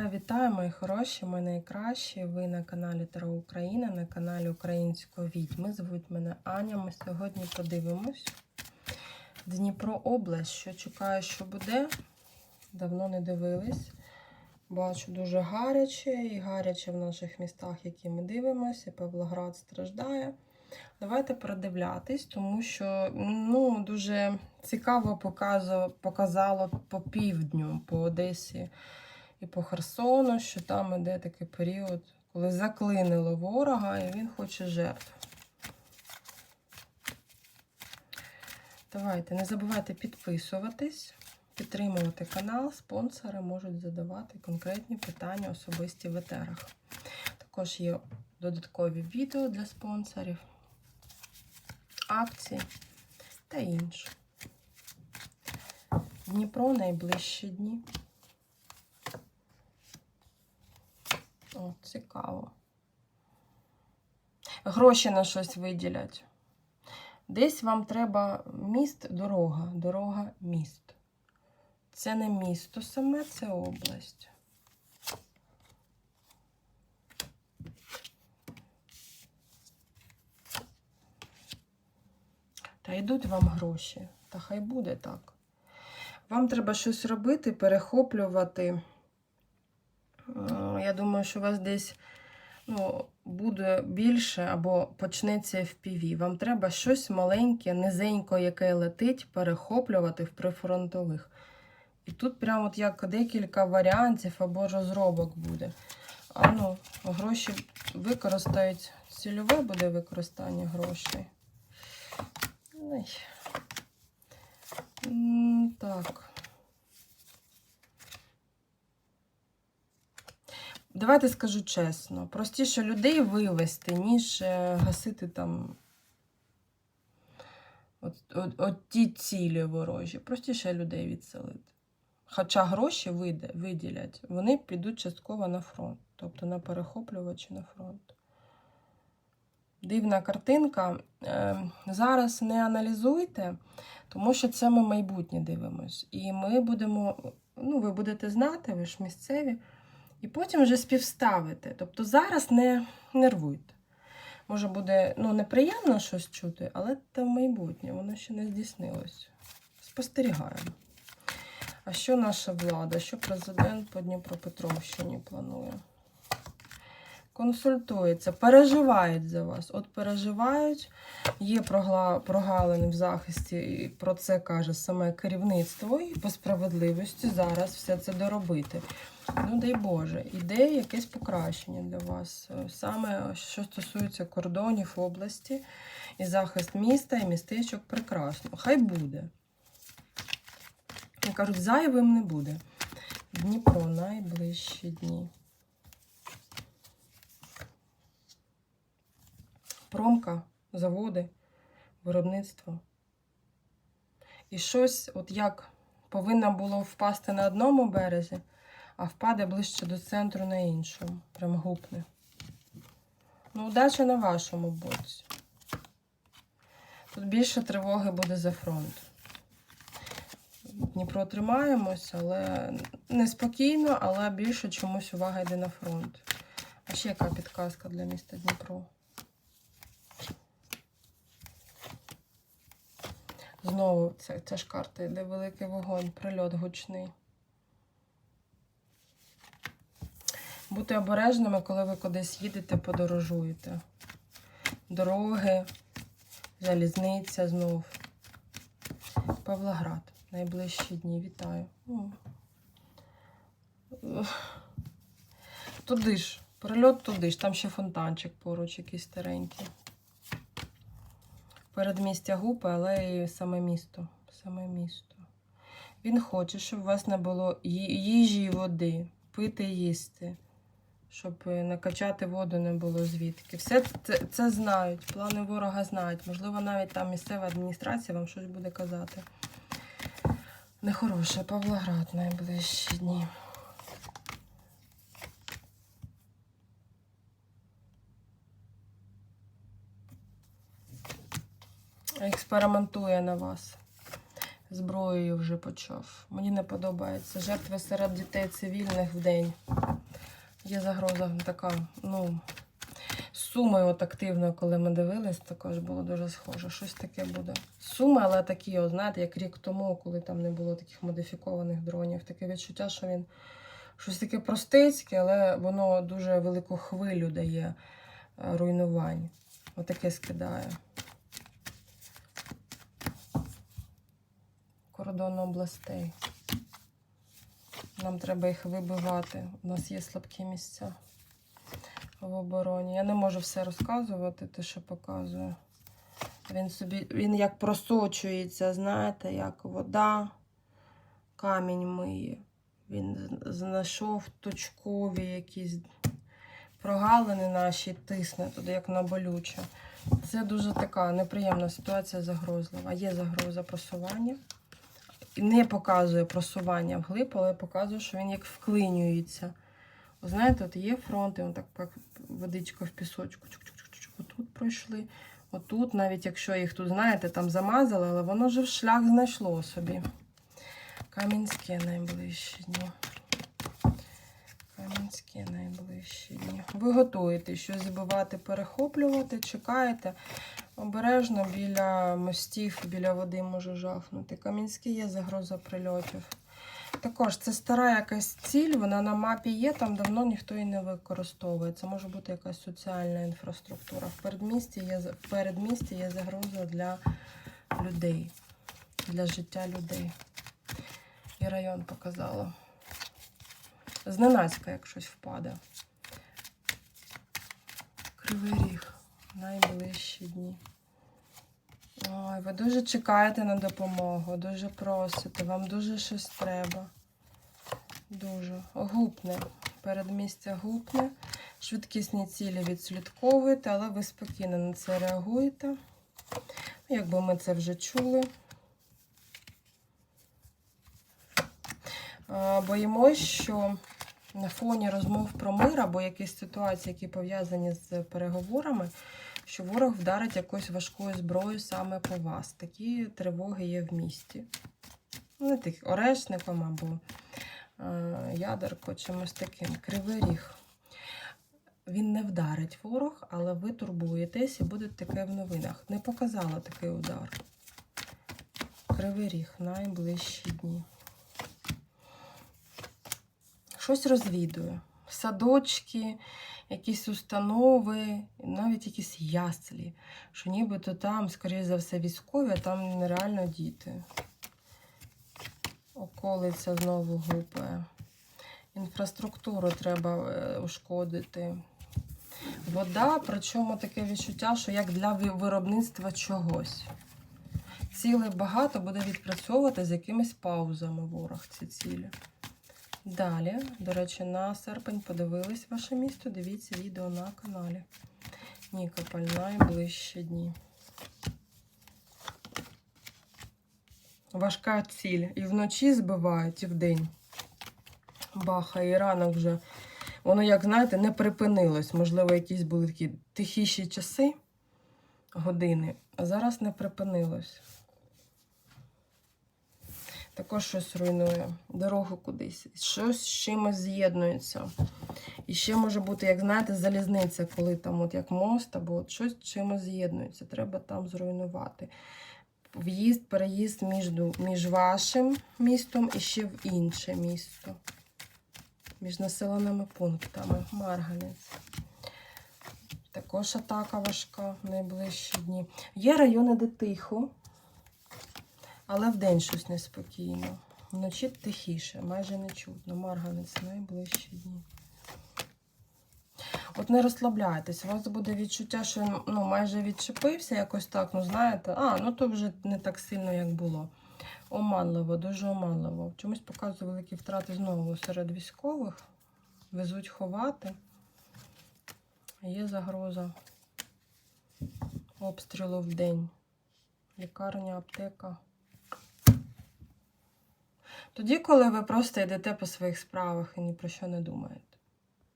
Вітаю, вітаю, мої хороші, ми найкращі. Ви на каналі Таро Україна, на каналі Українського відьми. Звуть мене Аня. Ми сьогодні подивимось. Дніпро область, що чекаю, що буде. Давно не дивились. Бачу дуже гаряче і гаряче в наших містах, які ми дивимося. Павлоград страждає. Давайте передивлятись, тому що ну, дуже цікаво показало, показало по півдню, по Одесі і по Херсону, що там іде такий період, коли заклинило ворога і він хоче жертв. Давайте, не забувайте підписуватись, підтримувати канал. Спонсори можуть задавати конкретні питання особисті в етерах. Також є додаткові відео для спонсорів, акції та інше. Дніпро найближчі дні. О, цікаво. Гроші на щось виділять. Десь вам треба міст, дорога. Дорога, міст. Це не місто саме, це область. Та йдуть вам гроші. Та хай буде так. Вам треба щось робити, перехоплювати. Я думаю, що у вас десь ну, буде більше або почнеться FPV. Вам треба щось маленьке, низенько, яке летить, перехоплювати в прифронтових. І тут прямо от як декілька варіантів або розробок буде. А ну, гроші використають. Цільове буде використання грошей. Так. Давайте скажу чесно, простіше людей вивести, ніж е, гасити там от, от, от ті цілі ворожі. Простіше людей відселити. Хоча гроші виде- виділять, вони підуть частково на фронт, тобто на перехоплювачі на фронт. Дивна картинка. Е, Зараз не аналізуйте, тому що це ми майбутнє дивимось. І ми будемо, ну, ви будете знати, ви ж місцеві, і потім вже співставите. Тобто зараз не нервуйте. Може буде ну, неприємно щось чути, але це майбутнє, воно ще не здійснилось. Спостерігаємо. А що наша влада, що президент по Дніпропетровщині планує? Консультується, переживають за вас. От переживають, є прогалини в захисті, і про це каже саме керівництво, і по справедливості зараз все це доробити. Ну, дай Боже, іде якесь покращення для вас. Е, Саме що стосується кордонів області і захист міста і містечок прекрасно. Хай буде. Як кажуть, зайвим не буде. Дніпро найближчі дні. Промка, заводи, виробництво. І щось, от як повинно було впасти на одному березі, а впаде ближче до центру на іншому. Прям гупне. Ну, удача на вашому боці. Тут більше тривоги буде за фронт. Дніпро тримаємось, але неспокійно, але більше чомусь увага йде на фронт. А ще яка підказка для міста Дніпро? Знову ця, ця ж карта йде великий вогонь, прильот гучний. Будьте обережними, коли ви кудись їдете, подорожуєте. Дороги, залізниця знов. Павлоград. Найближчі дні. Вітаю. Туди ж. Прильот туди ж. Там ще фонтанчик поруч, якийсь старенький. Передмістя гупи, але і саме місто. Саме місто. Він хоче, щоб у вас не було їжі і води, пити, їсти, щоб е, накачати воду не було звідки. Все це, це знають, плани ворога знають. Можливо, навіть там місцева адміністрація вам щось буде казати. Нехороше, Павлоград найближчі дні. Експериментує на вас. зброєю вже почав. Мені не подобається. Жертви серед дітей цивільних в день. Є загроза така, ну, суми от активно, коли ми дивились, також було дуже схоже. Щось таке буде. Суми, але такі, от, знаєте, як рік тому, коли там не було таких модифікованих дронів. Таке відчуття, що він щось таке простецьке, але воно дуже велику хвилю дає е, руйнувань. Отаке скидає. Кордон областей. Нам треба їх вибивати. У нас є слабкі місця в обороні. Я не можу все розказувати, те, що показую. Він собі, він як просочується, знаєте, як вода, камінь миє. Він знайшов точкові якісь прогалини наші, тисне туди, як на болюче. Це дуже така неприємна ситуація, загрозлива. Є загроза просування. Не показує просування вглиб, але показує, що він як вклинюється. Знаєте, от є фронт, і він так як водичка в пісочку. Чук-чук-чук-чук. Отут пройшли. Отут, навіть якщо їх тут, знаєте, там замазали, але воно вже в шлях знайшло собі. Кам'янське найближчі дні. Кам'янське найближчі дні. Ви готуєте щось збивати, перехоплювати, чекаєте. Обережно біля мостів, біля води може жахнути. Кам'янське є загроза прильотів. Також це стара якась ціль, вона на мапі є, там давно ніхто її не використовує. Це може бути якась соціальна інфраструктура. В передмісті є, в передмісті є загроза для людей, для життя людей. І район показала. Зненацька, як щось впаде. Кривий ріг. Найближчі дні. Ой, ви дуже чекаєте на допомогу, дуже просите, вам дуже щось треба. Дуже. Гупне. Передмістя гупне. Швидкісні цілі відслідковуєте, але ви спокійно на це реагуєте. Ну, Якби ми це вже чули. Боїмось, що на фоні розмов про мир або якісь ситуації, які пов'язані з переговорами, що ворог вдарить якоюсь важкою зброєю саме по вас. Такі тривоги є в місті. Не тих орешником або е, ядерко, чимось таким. Кривий ріг. Він не вдарить ворог, але ви турбуєтесь і буде таке в новинах. Не показала такий удар. Кривий ріг найближчі дні. Щось розвідує. Садочки, якісь установи, навіть якісь яслі. Що нібито там, скоріше за все, військові, а там нереально діти. Околиця знову гупає. Інфраструктуру треба е, ушкодити. Вода, причому таке відчуття, що як для виробництва чогось. Цілей багато буде відпрацьовувати з якимись паузами ворог ці цілі. Далі, до речі, на серпень подивились ваше місто. Дивіться відео на каналі. Нікополь найближчі дні. Важка ціль. І вночі збивають, і вдень. Баха, і ранок вже. Воно, як знаєте, не припинилось. Можливо, якісь були такі тихіші часи, години, а зараз не припинилось. Також щось руйнує, дорогу кудись, щось з чимось з'єднується. І ще може бути, як знаєте, залізниця, коли там от як мост, або от щось з чимось з'єднується. Треба там зруйнувати. В'їзд, переїзд між, між вашим містом і ще в інше місто. Між населеними пунктами. Марганець. Також атака важка в найближчі дні. Є райони, де тихо. Але вдень щось неспокійно. Вночі тихіше, майже не чутно. Марганець найближчі дні. От не розслабляйтесь, у вас буде відчуття, що ну, майже відчепився якось так, ну знаєте, а, ну то вже не так сильно, як було. Оманливо, дуже оманливо. Чомусь показує великі втрати знову серед військових. Везуть ховати. Є загроза обстрілу в день. Лікарня, аптека. Тоді, коли ви просто йдете по своїх справах і ні про що не думаєте.